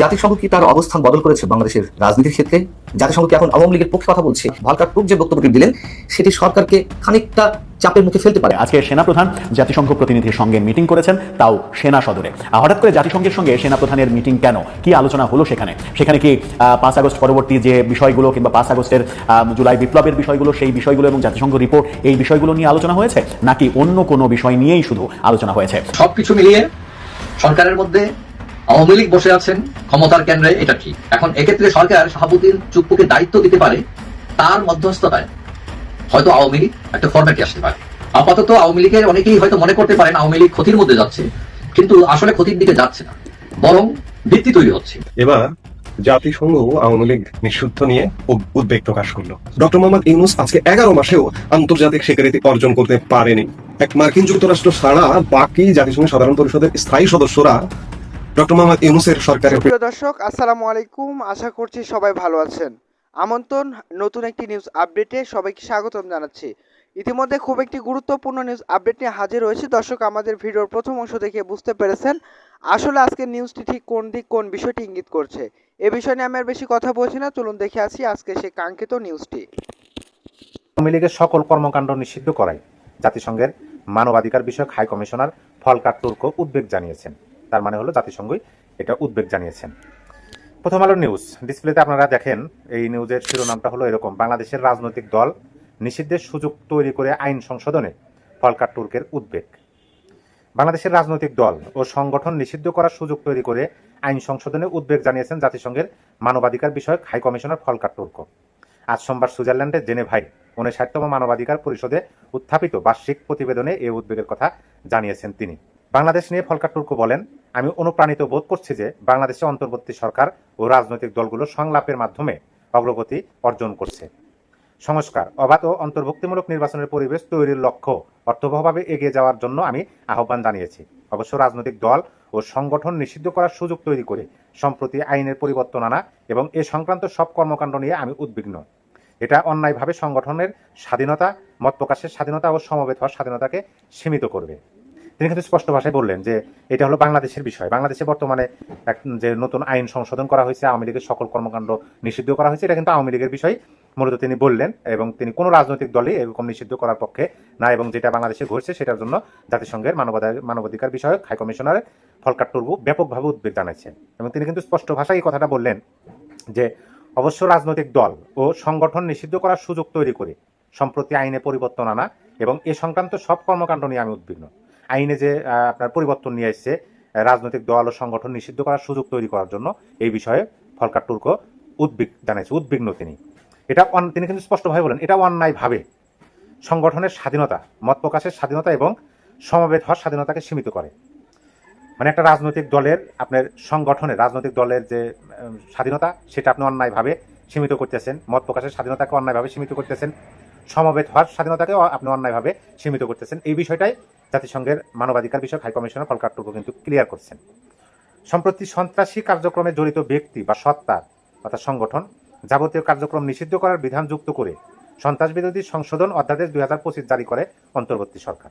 জাতিসংঘ কি তার অবস্থান বদল করেছে বাংলাদেশের রাজনীতির ক্ষেত্রে? জাতিসংঘ কি এখন আওয়ামী লীগের পক্ষে কথা বলছে? ভলকার টুক যে বক্তব্যটি দিলেন সেটি সরকারকে খানিকটা চাপের মুখে ফেলতে পারে। আজকে সেনাপ্রধান জাতিসংঘ প্রতিনিধির সঙ্গে মিটিং করেছেন তাও সেনা সদরে। হঠাৎ করে জাতিসংঘের সঙ্গে সেনাপ্রধানের মিটিং কেন? কি আলোচনা হলো সেখানে? সেখানে কি আহ, পাঁচ আগস্ট পরবর্তী যে বিষয়গুলো কিংবা পাঁচ আগস্টের আহ, জুলাই বিপ্লবের বিষয়গুলো সেই বিষয়গুলো এবং জাতিসংঘ রিপোর্ট এই বিষয়গুলো নিয়ে আলোচনা হয়েছে? নাকি অন্য কোনো বিষয় নিয়েই শুধু আলোচনা হয়েছে? সবকিছু মিলিয়ে সরকারের মধ্যে আওয়ামী লীগ বসে আছেন, ক্ষমতার কেন্দ্রে এটা ঠিক। এখন এক্ষেত্রে সরকার শাহাবুদ্দিন চুপ্পুকে দায়িত্ব দিতে পারে তার মধ্যস্থতায়। হয়তো আওয়ামী লীগ একটা ফরম্যাটে আসতে পারে। আপাতত আওয়ামী লীগের অনেকেই হয়তো মনে করতে পারেন আওয়ামী লীগ ক্ষতির মধ্যে যাচ্ছে, কিন্তু আসলে ক্ষতির দিকে যাচ্ছে না, বরং ভিত্তি তৈরি হচ্ছে। এবার জাতিসংঘ আওয়ামী লীগ নিষিদ্ধ নিয়ে উদ্বেগ প্রকাশ করল। ডক্টর মোহাম্মদ ইউনুস আজকে এগারো মাসেও আন্তর্জাতিক স্বীকৃতি অর্জন করতে পারেনি। এক মার্কিন যুক্তরাষ্ট্র ছাড়া বাকি জাতিসংঘের সাধারণ পরিষদের স্থায়ী সদস্যরা ডক্টর মোহাম্মদ ইউনুসের সরকারের প্রিয় দর্শক আসসালামু আলাইকুম। আশা করছি সবাই ভালো আছেন। আমন্ত্রণ নতুন একটি নিউজ আপডেটে সবাইকে স্বাগতম জানাচ্ছি। ইতিমধ্যে খুব একটি গুরুত্বপূর্ণ নিউজ আপডেট নিয়ে হাজির হয়েছে। দর্শক আমাদের ভিডিওর প্রথম অংশ দেখে বুঝতে পেরেছেন আসলে আজকের নিউজটি ঠিক কোন দিক কোন বিষয়টি ইঙ্গিত করছে। এ বিষয় নিয়ে আমি আর বেশি কথা বলছি না। চলুন দেখে আসি আজকে সেই কাঙ্ক্ষিত নিউজটি আওয়ামী লীগের সকল কর্মকাণ্ড নিষিদ্ধ করায় জাতিসংঘের মানবাধিকার বিষয়ক হাই কমিশনার ফলকার তুর্ক উদ্বেগ জানিয়েছেন। তার মানে হলো জাতিসংঘই এটা উদ্বেগ জানিয়েছেন। প্রথম আলো নিউজ ডিসপ্লেতে আপনারা দেখেন, এই নিউজের শিরোনামটা হলো এরকম। বাংলাদেশের রাজনৈতিক দল নিষিদ্ধের সুযোগ তৈরি করে আইন সংশোধনে ফলকার তুর্কের উদ্বেগ। বাংলাদেশের রাজনৈতিক দল ও সংগঠন নিষিদ্ধ করার সুযোগ তৈরি করে আইন সংশোধনে উদ্বেগ জানিয়েছেন জাতিসংঘের মানবাধিকার বিষয়ক হাই কমিশনার ফলকার তুর্ক। আজ সোমবার সুইজারল্যান্ডের জেনেভাই উনষাটতম মানবাধিকার পরিষদে উত্থাপিত বার্ষিক প্রতিবেদনে এই উদ্বেগের কথা জানিয়েছেন তিনি। বাংলাদেশ নিয়ে ফলকার তুর্ক বলেন আমি অনুপ্রাণিত বোধ করছি যে বাংলাদেশে অন্তর্বর্তী সরকার ও রাজনৈতিক দলগুলো সংলাপের মাধ্যমে অগ্রগতি অর্জন করছে। সংস্কার, অবাধ ও অন্তর্ভুক্তিমূলক নির্বাচনের পরিবেশ তৈরির লক্ষ্য অর্থবহভাবে এগিয়ে যাওয়ার জন্য আমি আহ্বান জানিয়েছি। অবশ্য রাজনৈতিক দল ও সংগঠন নিষিদ্ধ করার সুযোগ তৈরি করে সম্প্রতি আইনের পরিবর্তন আনা এবং এ সংক্রান্ত সব কর্মকাণ্ড নিয়ে আমি উদ্বিগ্ন। এটা অন্যায়ভাবে সংগঠনের স্বাধীনতা মত প্রকাশের স্বাধীনতা ও সমবেত হওয়ার স্বাধীনতাকে সীমিত করবে। তিনি কিন্তু স্পষ্ট ভাষায় বললেন যে এটা হলো বাংলাদেশের বিষয়। বাংলাদেশে বর্তমানে এক যে নতুন আইন সংশোধন করা হয়েছে, আওয়ামী লীগের সকল কর্মকাণ্ড নিষিদ্ধ করা হয়েছে, এটা কিন্তু আওয়ামী লীগের বিষয়, মূলত তিনি বললেন এবং তিনি কোনো রাজনৈতিক দলই এরকম নিষিদ্ধ করার পক্ষে না এবং যেটা বাংলাদেশে ঘটছে সেটার জন্য জাতিসংঘের মানবাধিকার মানবাধিকার বিষয়ক হাই কমিশনার ফলকার টুর্বু ব্যাপকভাবে উদ্বেগ জানাচ্ছেন এবং তিনি কিন্তু স্পষ্ট ভাষায় এই কথাটা বললেন যে অবশ্য রাজনৈতিক দল ও সংগঠন নিষিদ্ধ করার সুযোগ তৈরি করে সম্প্রতি আইনে পরিবর্তন আনা এবং এ সংক্রান্ত সব কর্মকাণ্ড নিয়ে আমি উদ্বিগ্ন। আইনে যে আপনার পরিবর্তন নিয়ে এসছে রাজনৈতিক দল ও সংগঠন নিষিদ্ধ করার সুযোগ তৈরি করার জন্য এই বিষয়ে ফলকার টুর্ক উদ্বিগ, জানিয়েছে, উদ্বিগ্ন তিনি। এটা তিনি কিন্তু স্পষ্টভাবে বলেন, এটা অন্যায়ভাবে। সংগঠনের স্বাধীনতা, মত প্রকাশের স্বাধীনতা এবং সমবেত হওয়ার স্বাধীনতাকে সীমিত করে। মানে একটা রাজনৈতিক দলের, আপনার সংগঠনের, রাজনৈতিক দলের যে স্বাধীনতা, সেটা আপনি অন্যায়ভাবে সীমিত করতেছেন, মত প্রকাশের স্বাধীনতাকে অন্যায়ভাবে সীমিত করতেছেন, সমবেত হওয়ার স্বাধীনতাকে আপনি অন্যায়ভাবে সীমিত করতেছেন। এই বিষয়টাই জাতিসংঘের মানবাধিকার বিষয়ক হাই কমিশনার ফলকার টুকু কিন্তু ক্লিয়ার করছেন। সম্প্রতি সন্ত্রাসী কার্যক্রমে জড়িত ব্যক্তি বা সত্তা অর্থাৎ সংগঠন যাবতীয় কার্যক্রম নিষিদ্ধ করার বিধান যুক্ত করে সন্ত্রাস বিরোধী সংশোধন অধ্যাদেশ দুই হাজার পঁচিশ জারি করে অন্তর্বর্তী সরকার।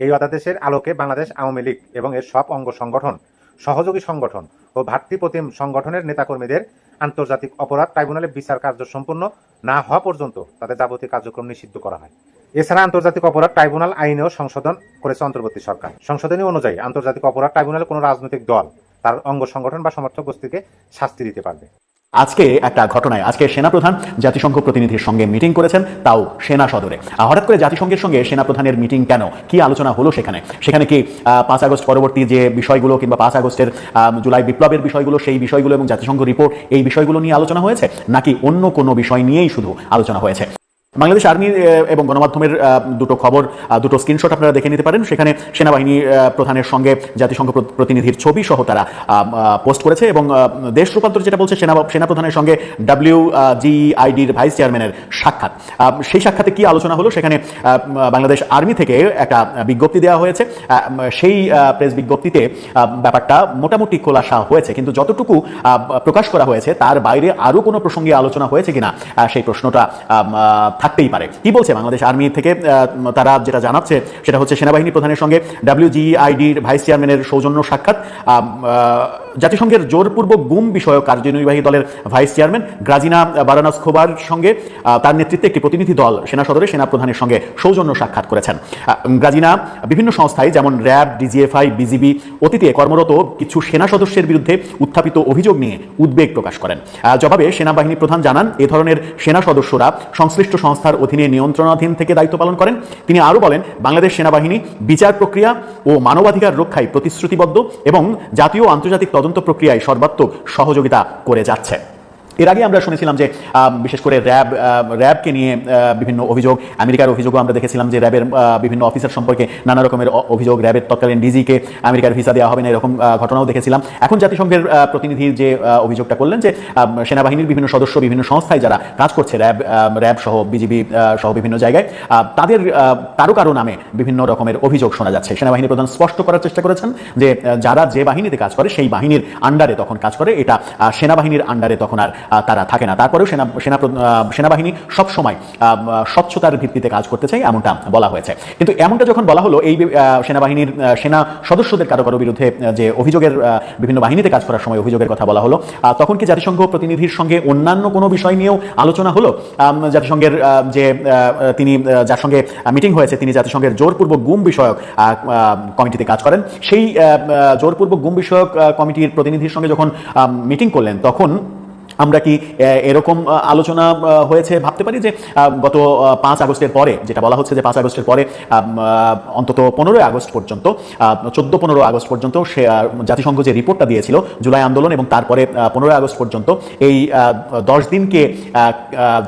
এই অধ্যাদেশের আলোকে বাংলাদেশ আওয়ামী লীগ এবং এর সব অঙ্গ সংগঠন, সহযোগী সংগঠন ও ভাতৃপ্রতিম সংগঠনের নেতাকর্মীদের আন্তর্জাতিক অপরাধ ট্রাইব্যুনালে বিচার কার্য সম্পূর্ণ না হওয়া পর্যন্ত তাদের যাবতীয় কার্যক্রম নিষিদ্ধ করা হয়। এছাড়া আন্তর্জাতিক অপরাধ ট্রাইব্যুনাল আইনেও সংশোধন করেছে অন্তর্বর্তী সরকার। সংশোধনী অনুযায়ী আন্তর্জাতিক অপরাধ ট্রাইব্যুনালে কোনো রাজনৈতিক দল, তার অঙ্গ সংগঠন বা সমর্থক গোষ্ঠীকে শাস্তি দিতে পারবে। আজকে একটা ঘটনায়, আজকে সেনাপ্রধান জাতিসংঘ প্রতিনিধির সঙ্গে মিটিং করেছেন, তাও সেনা সদরে। হঠাৎ করে জাতিসংঘের সঙ্গে সেনাপ্রধানের মিটিং কেন? কি আলোচনা হলো সেখানে? সেখানে কি পাঁচ আগস্ট পরবর্তী যে বিষয়গুলো কিংবা পাঁচ আগস্টের জুলাই বিপ্লবের বিষয়গুলো, সেই বিষয়গুলো এবং জাতিসংঘ রিপোর্ট, এই বিষয়গুলো নিয়ে আলোচনা হয়েছে? নাকি অন্য কোনো বিষয় নিয়েই শুধু আলোচনা হয়েছে? বাংলাদেশ আর্মি এবং গণমাধ্যমের দুটো খবর দুটো স্ক্রিনশট আপনারা দেখে নিতে পারেন। সেখানে সেনাবাহিনী প্রধানের সঙ্গে জাতিসংঘ প্রতিনিধির ছবি সহ তারা পোস্ট করেছে এবং দেশ রূপান্তর যেটা বলছে সেনা সেনাপ্রধানের সঙ্গে ডাব্লিউ জি আইডির ভাইস চেয়ারম্যানের সাক্ষাৎ। সেই সাক্ষাতে কি আলোচনা হলো? সেখানে বাংলাদেশ আর্মি থেকে একটা বিজ্ঞপ্তি দেওয়া হয়েছে। সেই প্রেস বিজ্ঞপ্তিতে ব্যাপারটা মোটামুটি খোলাসা হয়েছে। কিন্তু যতটুকু প্রকাশ করা হয়েছে, তার বাইরে আরও কোনো প্রসঙ্গে আলোচনা হয়েছে কিনা সেই প্রশ্নটা থাকতেই পারে। কি বলছে বাংলাদেশ আর্মি থেকে? তারা যেটা জানাচ্ছে সেটা হচ্ছে সেনাবাহিনী প্রধানের সঙ্গে ডাব্লিউজিআইডির ভাইস চেয়ারম্যানের সৌজন্য সাক্ষাৎ। জাতিসংঘের জোরপূর্বক গুম বিষয়ক কার্যনির্বাহী দলের ভাইস চেয়ারম্যান গ্রাজিনা বারানাস খোবার সঙ্গে তার নেতৃত্বে একটি প্রতিনিধি দল সেনা সদরে সেনা প্রধানের সঙ্গে সৌজন্য সাক্ষাৎ করেছেন। গ্রাজিনা বিভিন্ন সংস্থায় যেমন র্যাব, ডিজিএফআই, বিজিবি অতীতে কর্মরত কিছু সেনা সদস্যের বিরুদ্ধে উত্থাপিত অভিযোগ নিয়ে উদ্বেগ প্রকাশ করেন। জবাবে সেনাবাহিনী প্রধান জানান, এ ধরনের সেনা সদস্যরা সংশ্লিষ্ট সংস্থার অধীনে নিয়ন্ত্রণাধীন থেকে দায়িত্ব পালন করেন। তিনি আরও বলেন, বাংলাদেশ সেনাবাহিনী বিচার প্রক্রিয়া ও মানবাধিকার রক্ষায় প্রতিশ্রুতিবদ্ধ এবং জাতীয় আন্তর্জাতিক তদন্ত প্রক্রিয়ায় সর্বাত্মক সহযোগিতা করে যাচ্ছে। এর আগে আমরা শুনেছিলাম যে বিশেষ করে র্যাব র্যাবকে নিয়ে বিভিন্ন অভিযোগ, আমেরিকার অভিযোগও আমরা দেখেছিলাম যে র্যাবের বিভিন্ন অফিসার সম্পর্কে নানা রকমের অভিযোগ, র্যাবের তৎকালীন ডিজিকে আমেরিকার ভিসা দেওয়া হবে না, এরকম ঘটনাও দেখেছিলাম। এখন জাতিসংঘের প্রতিনিধি যে অভিযোগটা করলেন যে সেনাবাহিনীর বিভিন্ন সদস্য, বিভিন্ন সংস্থায় যারা কাজ করছে, র্যাব র্যাব সহ বিজিবি সহ বিভিন্ন জায়গায় তাদের কারও কারও নামে বিভিন্ন রকমের অভিযোগ শোনা যাচ্ছে। সেনাবাহিনী প্রধান স্পষ্ট করার চেষ্টা করেছেন যে যারা যে বাহিনীতে কাজ করে, সেই বাহিনীর আন্ডারে তখন কাজ করে, এটা সেনাবাহিনীর আন্ডারে তখন আর তারা থাকে না। তারপরেও সেনা সেনা সেনাবাহিনী সবসময় স্বচ্ছতার ভিত্তিতে কাজ করতে চাই এমনটা বলা হয়েছে। কিন্তু এমনটা যখন বলা হলো, এই সেনাবাহিনীর সেনা সদস্যদের কারও কারও বিরুদ্ধে যে অভিযোগের বিভিন্ন বাহিনীতে কাজ করার সময় অভিযোগের কথা বলা হলো তখন কি জাতিসংঘ প্রতিনিধির সঙ্গে অন্যান্য কোনো বিষয় নিয়েও আলোচনা হলো? জাতিসংঘের যে তিনি যার সঙ্গে মিটিং হয়েছে, তিনি জাতিসংঘের জোরপূর্বক গুম বিষয়ক কমিটিতে কাজ করেন। সেই জোরপূর্বক গুম বিষয়ক কমিটির প্রতিনিধির সঙ্গে যখন মিটিং করলেন, তখন আমরা কি এরকম আলোচনা হয়েছে? ভাবতে পারি যে গত পাঁচ আগস্টের পরে, যেটা বলা হচ্ছে যে পাঁচ আগস্টের পরে অন্তত পনেরোই আগস্ট পর্যন্ত চোদ্দ পনেরো আগস্ট পর্যন্ত সে জাতিসংঘ যে রিপোর্টটা দিয়েছিল, জুলাই আন্দোলন এবং তারপরে পনেরোই আগস্ট পর্যন্ত, এই দশ দিনকে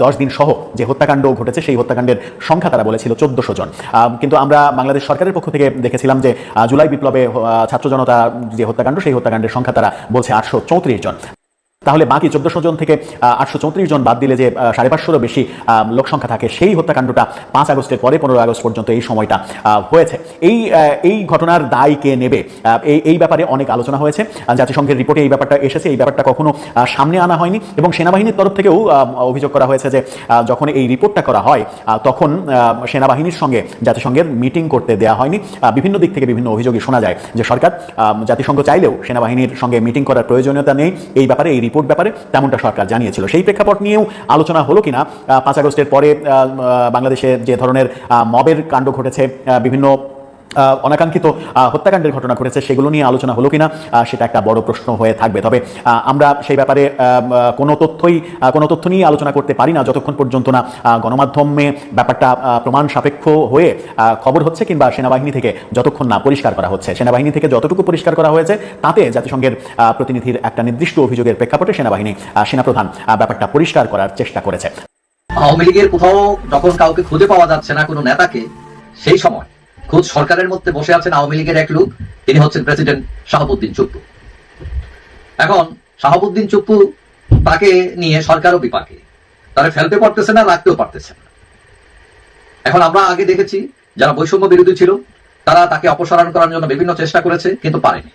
দশ দিন সহ যে হত্যাকাণ্ড ঘটেছে, সেই হত্যাকাণ্ডের সংখ্যা তারা বলেছিল চোদ্দশো জন। কিন্তু আমরা বাংলাদেশ সরকারের পক্ষ থেকে দেখেছিলাম যে জুলাই বিপ্লবে ছাত্র জনতা যে হত্যাকাণ্ড, সেই হত্যাকাণ্ডের সংখ্যা তারা বলছে আটশো চৌত্রিশ জন। তাহলে বাকি চোদ্দশো জন থেকে আটশো চৌত্রিশ জন বাদ দিলে যে সাড়ে পাঁচশোরও বেশি লোক সংখ্যা থাকে, সেই হত্যাকাণ্ডটা পাঁচ আগস্টের পরে পনেরো আগস্ট পর্যন্ত এই সময়টা হয়েছে। এই এই ঘটনার দায় কে নেবে? এই এই ব্যাপারে অনেক আলোচনা হয়েছে। জাতিসংঘের রিপোর্টে এই ব্যাপারটা এসেছে, এই ব্যাপারটা কখনো সামনে আনা হয়নি। এবং সেনাবাহিনীর তরফ থেকেও অভিযোগ করা হয়েছে যে যখন এই রিপোর্টটা করা হয় তখন সেনাবাহিনীর সঙ্গে জাতিসংঘের মিটিং করতে দেওয়া হয়নি। বিভিন্ন দিক থেকে বিভিন্ন অভিযোগই শোনা যায় যে, সরকার জাতিসংঘ চাইলেও সেনাবাহিনীর সঙ্গে মিটিং করার প্রয়োজনীয়তা নেই। এই ব্যাপারে এই রিপোর্ট ব্যাপারে তেমনটা সরকার জানিয়েছিল। সেই প্রেক্ষাপট নিয়েও আলোচনা হলো কিনা পাঁচ আগস্টের পরে বাংলাদেশে যে ধরনের মবের কাণ্ড ঘটেছে বিভিন্ন অনাকাঙ্ক্ষিত হত্যাকাণ্ডের ঘটনা ঘটেছে, সেগুলো নিয়ে আলোচনা হলো কিনা সেটা একটা বড় প্রশ্ন হয়ে থাকবে। তবে আমরা সেই ব্যাপারে কোনো তথ্যই কোনো তথ্য নিয়ে আলোচনা করতে পারি না, যতক্ষণ পর্যন্ত না গণমাধ্যমে ব্যাপারটা প্রমাণ সাপেক্ষ হয়ে খবর হচ্ছে কিংবা সেনাবাহিনী থেকে যতক্ষণ না পরিষ্কার করা হচ্ছে। সেনাবাহিনী থেকে যতটুকু পরিষ্কার করা হয়েছে, তাতে জাতিসংঘের প্রতিনিধির একটা নির্দিষ্ট অভিযোগের প্রেক্ষাপটে সেনাবাহিনী সেনাপ্রধান ব্যাপারটা পরিষ্কার করার চেষ্টা করেছে। আওয়ামী লীগের কোথাও যখন কাউকে খুঁজে পাওয়া যাচ্ছে না কোনো নেতাকে, সেই সময় খোঁজ সরকারের মধ্যে বসে আছেন আওয়ামী লীগের এক লোক, তিনি হচ্ছেন প্রেসিডেন্ট শাহাবুদ্দিন চুপ্পু। এখন শাহাবুদ্দিন চুপ্পু তাকে নিয়ে সরকারও বিপাকে। তারা ফেলতে পারতেছে না রাখতেও পারতেছে না। এখন আমরা আগে দেখেছি, যারা বৈষম্য বিরোধী ছিল, তারা তাকে অপসারণ করার জন্য বিভিন্ন চেষ্টা করেছে, কিন্তু পারেনি।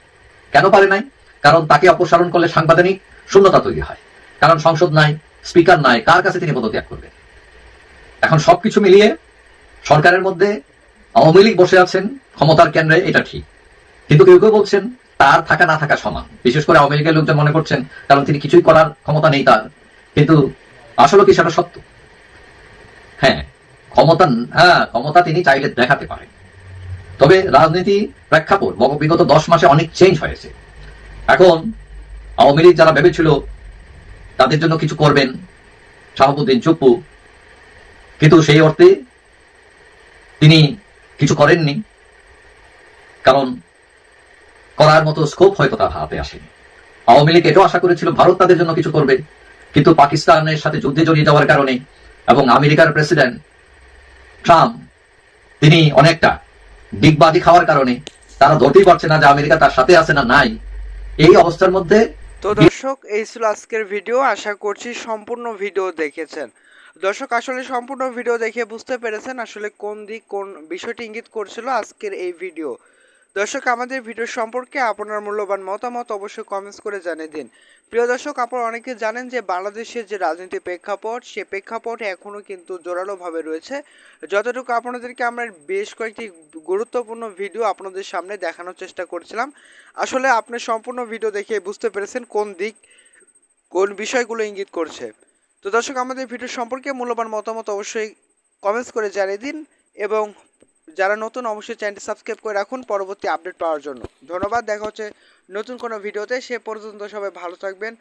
কেন পারে নাই? কারণ তাকে অপসারণ করলে সাংবিধানিক শূন্যতা তৈরি হয়। কারণ সংসদ নাই, স্পিকার নাই, কার কাছে তিনি পদত্যাগ করবেন? এখন সবকিছু মিলিয়ে সরকারের মধ্যে আওয়ামী লীগ বসে আছেন, ক্ষমতার কেন্দ্রে এটা ঠিক। কিন্তু কেউ কেউ বলছেন তার থাকা না থাকা সমান। বিশেষ করে আওয়ামী লীগের লোকজন মনে করছেন কারণ তিনি কিছুই করার ক্ষমতা নেই তার। কিন্তু আসলে কি সেটা সত্য? হ্যাঁ ক্ষমতা হ্যাঁ ক্ষমতা তিনি চাইলে দেখাতে পারেন। তবে রাজনীতি প্রেক্ষাপট বগ- বিগত দশ মাসে অনেক চেঞ্জ হয়েছে। এখন আওয়ামী লীগ যারা ভেবেছিল তাদের জন্য কিছু করবেন, শাহাবুদ্দিন চুপ্পু, কিন্তু সেই অর্থে তিনি কিছু করেননি। কারণ করার মতো স্কোপ হয়তো তার হাতে আসেনি। আওয়ামী লীগ এটাও আশা করেছিল ভারত তাদের জন্য কিছু করবে। কিন্তু পাকিস্তানের সাথে যুদ্ধে জড়িয়ে যাওয়ার কারণে এবং আমেরিকার প্রেসিডেন্ট ট্রাম্প তিনি অনেকটা ডিগবাজি খাওয়ার কারণে তারা ধরতেই পারছে না যে আমেরিকা তার সাথে আছে না নাই। এই অবস্থার মধ্যে তো দর্শক এই ছিল আজকের ভিডিও। আশা করছি সম্পূর্ণ ভিডিও দেখেছেন। দর্শক, আসলে সম্পূর্ণ ভিডিও দেখে বুঝতে পেরেছেন আসলে কোন দিক কোন বিষয়টি ইঙ্গিত করছিল আজকের এই ভিডিও। দর্শক, আমাদের ভিডিও সম্পর্কে আপনার মূল্যবান মতামত অবশ্যই কমেন্টস করে জানিয়ে দিন। প্রিয় দর্শক, আপনারা অনেকে জানেন যে বাংলাদেশের যে রাজনীতি প্রেক্ষাপট, সে প্রেক্ষাপট এখনও কিন্তু জোরালোভাবে রয়েছে। যতটুকু আপনাদেরকে আমরা বেশ কয়েকটি গুরুত্বপূর্ণ ভিডিও আপনাদের সামনে দেখানোর চেষ্টা করছিলাম। আসলে আপনি সম্পূর্ণ ভিডিও দেখে বুঝতে পেরেছেন কোন দিক কোন বিষয়গুলো ইঙ্গিত করছে। তো দর্শক, আমাদের ভিডিও সম্পর্কে মূল্যবান মতামত অবশ্যই কমেন্টস করে জানিয়ে দিন এবং যারা নতুন অবশ্যই চ্যানেলটি সাবস্ক্রাইব করে রাখুন পরবর্তী আপডেট পাওয়ার জন্য। ধন্যবাদ, দেখা হচ্ছে নতুন কোনো ভিডিওতে। সে পর্যন্ত সবাই ভালো থাকবেন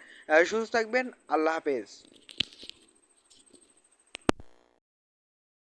সুস্থ থাকবেন। আল্লাহ হাফেজ।